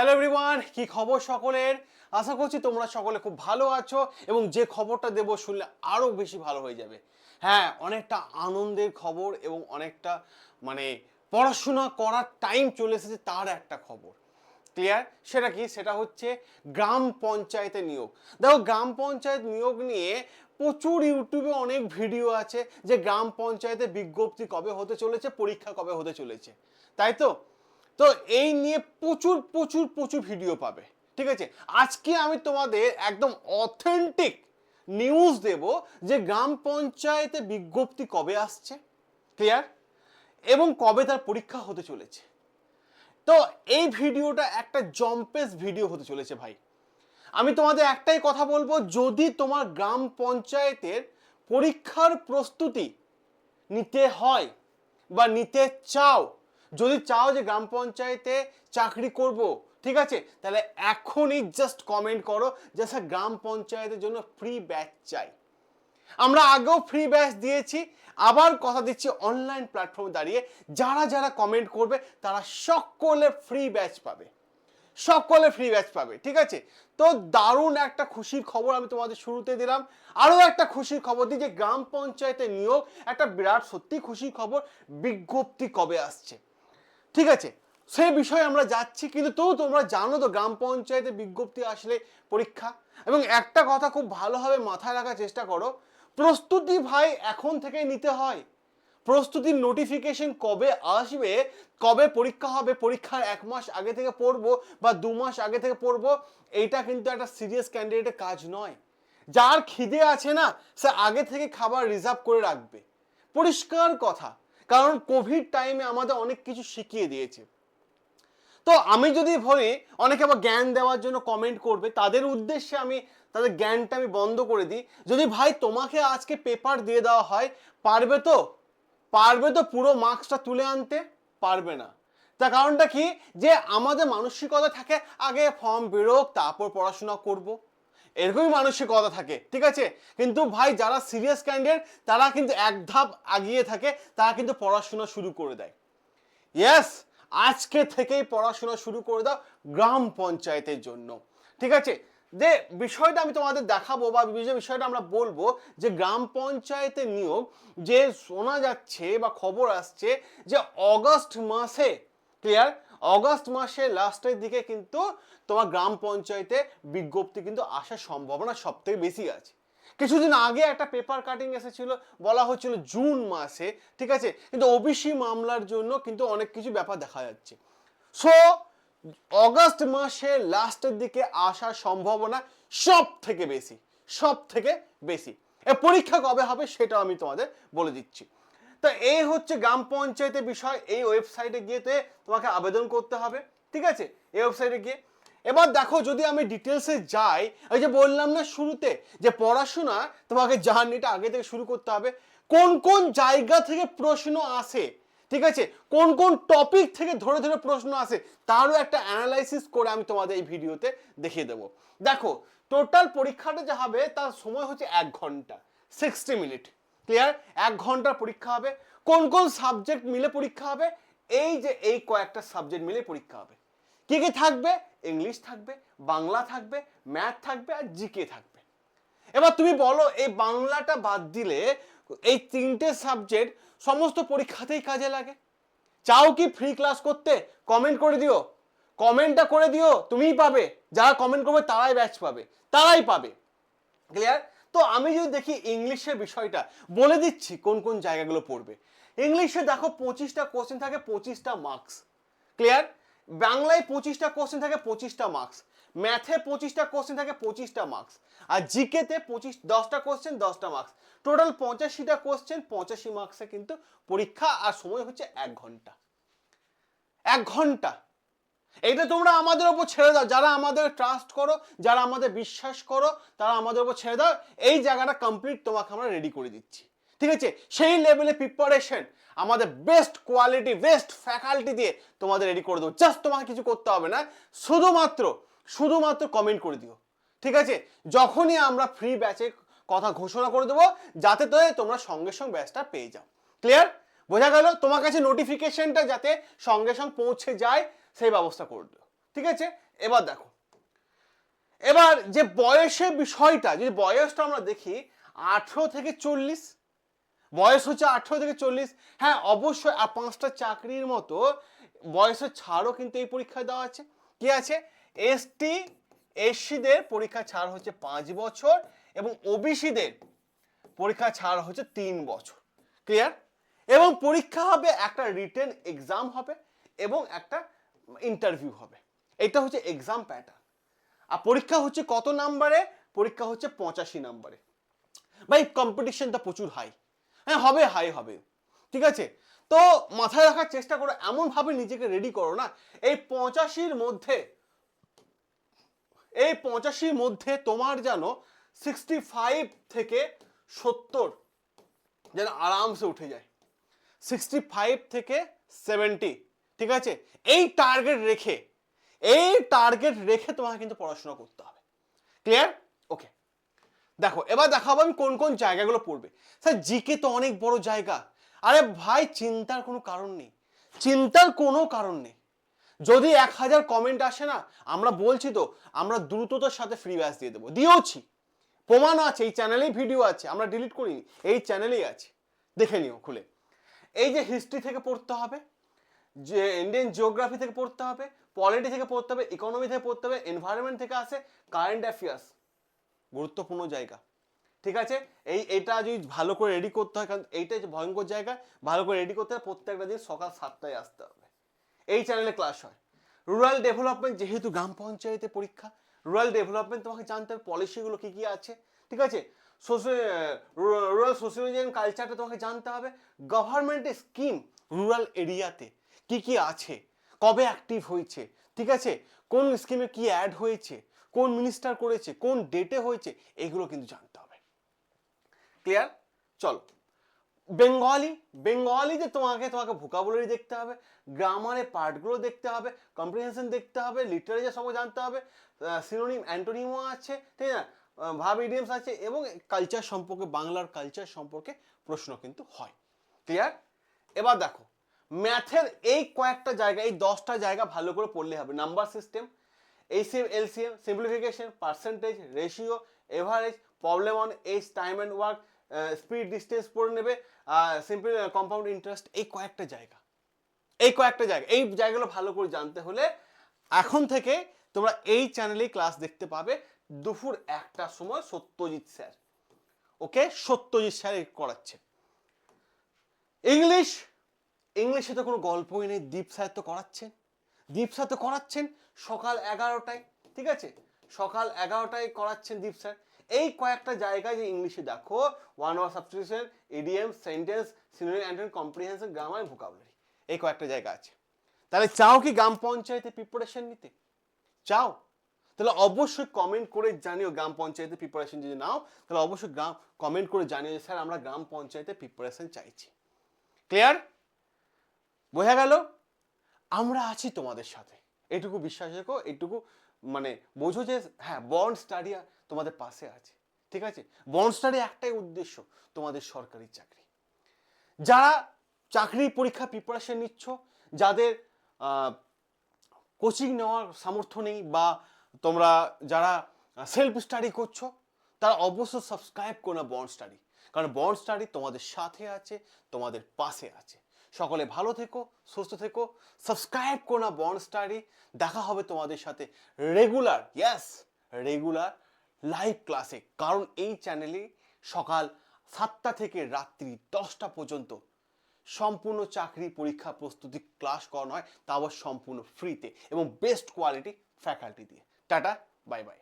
Hello everyone কি খবর সকলের? আশা করছি তোমরা সকলে খুব ভালো আছো এবং যে খবরটা দেবো শুনলে আরও বেশি ভালো হয়ে যাবে। হ্যাঁ অনেকটা আনন্দের খবর এবং অনেকটা মানে পড়াশোনা করার টাইম চলে এসেছে তার একটা খবর। ক্লিয়ার সেটা কি? সেটা হচ্ছে গ্রাম পঞ্চায়েতে নিয়োগ। দেখো, গ্রাম পঞ্চায়েত নিয়োগ নিয়ে প্রচুর ইউটিউবে অনেক ভিডিও আছে যে গ্রাম পঞ্চায়েতে বিজ্ঞপ্তি কবে হতে চলেছে, পরীক্ষা কবে হতে চলেছে। তাই তো? তো এই নিয়ে প্রচুর প্রচুর প্রচুর ভিডিও পাবে, ঠিক আছে? আজকে আমি তোমাদের একদম অথেন্টিক নিউজ দেব যে গ্রাম পঞ্চায়েতে বিজ্ঞপ্তি কবে আসছে ক্লিয়ার এবং কবে তার পরীক্ষা হতে চলেছে। তো এই ভিডিওটা একটা জম্পেস ভিডিও হতে চলেছে ভাই। আমি তোমাদের একটাই কথা বলব, যদি তোমার গ্রাম পঞ্চায়েতের পরীক্ষার প্রস্তুতি নিতে হয় বা নিতে চাও যদি চাও যে গ্রাম পঞ্চায়েতে চাকরি করব, ঠিক আছে? তাহলে এখনই জাস্ট কমেন্ট করো যে স্যার গ্রাম পঞ্চায়েতের জন্য ফ্রি ব্যাচ চাই। আমরা আগেও ফ্রি ব্যাচ দিয়েছি, আবার কথা দিচ্ছি অনলাইন প্ল্যাটফর্মে দাঁড়িয়ে। যারা যারা কমেন্ট করবে, তারা সকলে ফ্রি ব্যাচ পাবে। সকলে ফ্রি ব্যাচ পাবে, ঠিক আছে? তো দারুণ একটা খুশির খবর আমি তোমাদের শুরুতে দিলাম। আরও একটা খুশির খবর দিই যে গ্রাম পঞ্চায়েতে নিয়োগ একটা বিরাট সত্যি খুশির খবর। বিজ্ঞপ্তি কবে আসছে? ঠিক আছে সেই বিষয়ে আমরা যাচ্ছি, কিন্তু তবু তোমরা জানো তো, গ্রাম পঞ্চায়েতে বিজ্ঞপ্তি আসলে পরীক্ষা। এবং একটা কথা খুব ভালোভাবে মাথায় রাখার চেষ্টা করো, প্রস্তুতি ভাই এখন থেকেই নিতে হয়। প্রস্তুতির নোটিফিকেশন কবে আসবে, কবে পরীক্ষা হবে, পরীক্ষার এক মাস আগে থেকে পড়ব বা দু মাস আগে থেকে পড়ব, এইটা কিন্তু একটা সিরিয়াস ক্যান্ডিডেটের কাজ নয়। যার খিদে আছে না, সে আগে থেকে খাবার রিজার্ভ করে রাখবে। পরিষ্কার কথা কারণ কোভিড টাইমে আমাদের অনেক কিছু শিখিয়ে দিয়েছে। তো আমি যদি বলি, অনেকে আবার জ্ঞান দেওয়ার জন্য কমেন্ট করবে, তাদের উদ্দেশ্যে আমি, তাদের জ্ঞানটা আমি বন্ধ করে দিই। যদি ভাই তোমাকে আজকে পেপার দিয়ে দেওয়া হয়, পারবে তো? পারবে তো পুরো মার্কসটা তুলে আনতে? পারবে না। তার কারণটা কি? যে আমাদের মানসিকতা থাকে, আগে ফর্ম বেরোক, তারপর পড়াশোনা করব। এরকমই মানসিকতা থাকে, ঠিক আছে? কিন্তু ভাই, যারা সিরিয়াস ক্যান্ডিডেট তারা কিন্তু এক ধাপ আগিয়ে থাকে, তারা কিন্তু পড়াশোনা শুরু করে দেয়। ইয়েস আজকে থেকেই পড়াশোনা শুরু করে দাও গ্রাম পঞ্চায়েতের জন্য, ঠিক আছে? যে বিষয়টা আমি তোমাদের দেখাবো বা যে বিষয়টা আমরা বলব, যে গ্রাম পঞ্চায়েতের নিয়োগ, যে শোনা যাচ্ছে বা খবর আসছে যে অগস্ট মাসে ক্লিয়ার অগস্ট মাসে লাস্টের দিকে কিন্তু তোমার গ্রাম পঞ্চায়েতে বিজ্ঞপ্তি কিন্তু আসার সম্ভাবনা সব থেকে বেশি আছে। কিছুদিন আগে একটা পেপার কাটিং এসেছিল, বলা হচ্ছিল জুন মাসে, ঠিক আছে? কিন্তু ওবিসি মামলার জন্য কিন্তু অনেক কিছু ব্যাপার দেখা যাচ্ছে। সো অগস্ট মাসে লাস্টের দিকে আসার সম্ভাবনা সব থেকে বেশি সব থেকে বেশি। এ পরীক্ষা কবে হবে সেটাও আমি তোমাদের বলে দিচ্ছি। তো এই হচ্ছে গ্রাম পঞ্চায়েতের বিষয়। এই ওয়েবসাইটে গিয়েতে তোমাকে আবেদন করতে হবে, ঠিক আছে? এই ওয়েবসাইটে গিয়ে। এবার দেখো, যদি আমি ডিটেলসে যাই, ওই যে বললাম না শুরুতে, যে পড়াশোনা তোমাকে জার্নিটা আগে থেকে শুরু করতে হবে, কোন কোন জায়গা থেকে প্রশ্ন আসে, ঠিক আছে? কোন কোন টপিক থেকে ধরে ধরে প্রশ্ন আসে, তারও একটা অ্যানালাইসিস করে আমি তোমাদের এই ভিডিওতে দেখিয়ে দেবো। দেখো টোটাল পরীক্ষাটা যা হবে, তার সময় হচ্ছে এক ঘণ্টা সিক্সটি মিনিট ক্লিয়ার এক ঘণ্টার পরীক্ষা হবে। কোন কোন সাবজেক্ট মিলে পরীক্ষা হবে? এই যে এই কয়েকটা সাবজেক্ট মিলে পরীক্ষা হবে। কি কি থাকবে? ইংলিশ থাকবে, বাংলা থাকবে ম্যাথ থাকবে আর জিকে থাকবে। এবার তুমি বলো, এই বাংলাটা বাদ দিলে এই তিনটে সাবজেক্ট সমস্ত পরীক্ষাতেই কাজে লাগে। চাও কি ফ্রি ক্লাস করতে? কমেন্ট করে দিও। কমেন্টটা করে দিও, তুমিই পাবে। যারা কমেন্ট করবে, তারাই ব্যাচ পাবে। তারাই পাবে। ক্লিয়ার তো আমি যদি দেখি ইংলিশের বিষয়টা, বলে দিচ্ছি কোন কোন জায়গাগুলো পড়বে। ইংলিশে দেখো পঁচিশটা কোশ্চেন থাকে, পঁচিশটা মার্কস ক্লিয়ার বাংলায় পঁচিশটা কোশ্চেন থাকে, পঁচিশটা মার্কস ম্যাথে পঁচিশটা কোশ্চেন থাকে, পঁচিশটা মার্কস আর জিকেতে পঁচিশ, দশটা কোশ্চেন দশটা মার্কস টোটাল পঁচাশিটা কোশ্চেন পঁচাশি মার্কসে কিন্তু পরীক্ষা আর সময় হচ্ছে এক ঘণ্টা। এক ঘণ্টা। এটা তোমরা আমাদের ওপর ছেড়ে দাও। যারা আমাদের ট্রাস্ট করো, যারা আমাদের বিশ্বাস করো, তারা আমাদের ওপর ছেড়ে দাও। এই জায়গাটা কমপ্লিট তোমাকে আমরা রেডি করে দিচ্ছি। ঠিক আছে? সেই লেভেলে প্রিপারেশন আমাদের বেস্ট কোয়ালিটি বেস্ট ফ্যাকাল্টি দিয়ে তোমাদের রেডি করে দেবো। জাস্ট তোমাকে কিছু করতে হবে না। শুধুমাত্র শুধুমাত্র কমেন্ট করে দিও। ঠিক আছে? যখনই আমরা ফ্রি ব্যাচে কথা ঘোষণা করে দেবো, যাতে তো তোমরা সঙ্গে সঙ্গে ব্যাচটা পেয়ে যাও। ক্লিয়ার বোঝা গেল? তোমার কাছে নোটিফিকেশনটা যাতে সঙ্গে সঙ্গে পৌঁছে যায়। সেই ব্যবস্থা করে দিও। ঠিক আছে? এবার দেখো। এবার যে বয়সের বিষয়টা, যদি বয়সটা আমরা দেখি, আঠেরো থেকে চল্লিশ। বয়স হচ্ছে আঠেরো থেকে চল্লিশ। হ্যাঁ অবশ্যই আর পাঁচটা চাকরির মতো বয়সের ছাড়ও কিন্তু এই পরীক্ষায় দেওয়া আছে। কি আছে? এসটি, এসসিদের পরীক্ষা ছাড় হচ্ছে পাঁচ বছর এবং ওবিসিদের পরীক্ষা ছাড় হচ্ছে তিন বছর। ক্লিয়ার? এবং পরীক্ষা হবে, একটা রিটেন এক্সাম হবে এবং একটা ইন্টারভিউ হবে। এটা হচ্ছে এক্সাম প্যাটার্ন আর পরীক্ষা হচ্ছে কত নাম্বারে পরীক্ষা হচ্ছে পঁচাশি নাম্বারে ভাই কম্পিটিশনটা প্রচুর হাই হ্যাঁ হবে হাই হবে। ঠিক আছে? তো মাথায় রাখার চেষ্টা করো, এমনভাবে নিজেকে রেডি করো না। এই পঁচাশির মধ্যে, এই পঁচাশির মধ্যে তোমার যেন সিক্সটি ফাইভ থেকে সত্তর যেন আরামসে উঠে যায়। সিক্সটি ফাইভ থেকে সেভেন্টি ঠিক আছে? এই টার্গেট রেখে, এই টার্গেট রেখে তোমাকে কিন্তু পড়াশোনা করতে হবে। ক্লিয়ার ওকে দেখো, এবার দেখাবো আমি কোন কোন জায়গাগুলো পড়বে। স্যার জিকে তো অনেক বড় জায়গা। আরে ভাই, চিন্তার কোনো কারণ নেই। চিন্তার কোনো কারণ নেই। যদি এক হাজার কমেন্ট আসে না, আমরা বলছি তো, আমরা দ্রুততার সাথে ফ্রি ব্যাচ দিয়ে দেবো। দিয়েওছি। প্রমাণ আছে, এই চ্যানেলেই ভিডিও আছে, আমরা ডিলিট করিনি। এই চ্যানেলেই আছে। দেখে নিও, খুলে। এই যে হিস্ট্রি থেকে পড়তে হবে যে ইন্ডিয়ান জিওগ্রাফি থেকে পড়তে হবে পলিটি থেকে পড়তে হবে ইকোনমি থেকে পড়তে হবে এনভায়রনমেন্ট থেকে আসে কারেন্ট অ্যাফেয়ার্স গুরুত্বপূর্ণ জায়গা। ঠিক আছে? এই, এটা যদি ভালো করে রেডি করতে হয়, কারণ এইটাই যে ভয়ঙ্কর জায়গা, ভালো করে রেডি করতে হয় প্রত্যেকটা দিন সকাল সাতটায় আসতে হবে। এই চ্যানেলে ক্লাস হয়। রুরাল ডেভেলপমেন্ট যেহেতু গ্রাম পঞ্চায়েতে পরীক্ষা রুরাল ডেভেলপমেন্ট তোমাকে জানতে হবে পলিসিগুলো কী কী আছে। ঠিক আছে? সোশ্যাল রুরাল সোশিয়াল কালচারটা তোমাকে জানতে হবে। গভর্নমেন্টের স্কিম রুরাল এরিয়াতে কি কি আছে? কবে অ্যাক্টিভ হয়েছে? ঠিক আছে? কোন স্কিমে কি অ্যাড হয়েছে? কোন মিনিস্টার করেছে? কোন ডেটে হয়েছে? এগুলো কিন্তু জানতে হবে। ক্লিয়ার চলো। বেঙ্গলি বেঙ্গলিতে তোমাকে তোমাকে ভোকাবুলারি দেখতে হবে গ্রামারে পার্টগুলো দেখতে হবে কম্প্রিহেনশন দেখতে হবে লিটারেচার সম্পর্কে জানতে হবে সিনোনিম অ্যান্টোনিমও আছে, ঠিক না ভাব ইডিয়ামস আছে এবং কালচার সম্পর্কে, বাংলার কালচার সম্পর্কে প্রশ্ন কিন্তু হয়। ক্লিয়ার এবার দেখো ম্যাথের এই কয়েকটা জায়গা, এই দশটা জায়গা ভালো করে পড়লে হবে। Number system HCM LCM simplification percentage ratio average problem on age time and work speed distance পড়ে নেবে সিম্পল কম্পাউন্ড ইন্টারেস্ট এই কয়েকটা জায়গা। এই কয়েকটা জায়গা, এই জায়গাগুলো ভালো করে জানতে হলে এখন থেকে তোমরা এই চ্যানেলেই ক্লাস দেখতে পাবে দুপুর একটার সময় Satyajit sir. Okay Satyajit sir করাচ্ছে। ইংলিশ ইংলিশে তো কোনো গল্পই নেই, দীপ স্যার তো করাচ্ছেন। দীপ স্যার তো করাচ্ছেন সকাল এগারোটায়, ঠিক আছে? সকাল এগারোটায় করাচ্ছেন দীপ স্যার। এই কয়েকটা জায়গায় যে ইংলিশে দেখো one word substitution idiom sentence synonym and comprehension grammar vocabulary এই কয়েকটা জায়গা আছে। তাহলে চাও কি গ্রাম পঞ্চায়েতে প্রিপারেশন নিতে? চাও। তাহলে অবশ্যই কমেন্ট করে জানিও গ্রাম পঞ্চায়েতে প্রিপারেশন যদি নাও, তাহলে অবশ্যই গ্রাম কমেন্ট করে জানিও যে স্যার আমরা গ্রাম পঞ্চায়েতে প্রিপারেশন চাইছি। ক্লিয়ার বোঝা গেল? আমরা আছি তোমাদের সাথে। এটুকু বিশ্বাস রেখো, এটুকু মানে বোঝো যে হ্যাঁ বন্ড স্টাডি তোমাদের পাশে আছে। ঠিক আছে? বন্ড স্টাডি একটাই উদ্দেশ্য তোমাদের সরকারি চাকরি। যারা চাকরি পরীক্ষা প্রিপারেশন নিচ্ছ, যাদের কোচিং নেওয়ার সামর্থ্য নেই বা তোমরা যারা সেলফ স্টাডি করছ, তারা অবশ্যই সাবস্ক্রাইব করো না বন্ড স্টাডি কারণ বন্ড স্টাডি তোমাদের সাথে আছে, তোমাদের পাশে আছে। সকলে ভালো থেকো, সুস্থ থেকো। সাবস্ক্রাইব করো না বন্ড স্টাডি দেখা হবে তোমাদের সাথে রেগুলার ইয়াস রেগুলার লাইভ ক্লাসে কারণ এই চ্যানেলে সকাল সাতটা থেকে রাত্রি দশটা পর্যন্ত সম্পূর্ণ চাকরি পরীক্ষা প্রস্তুতি ক্লাস করানো হয় তা আবার সম্পূর্ণ ফ্রিতে এবং বেস্ট কোয়ালিটি ফ্যাকাল্টি দিয়ে। Tata bye bye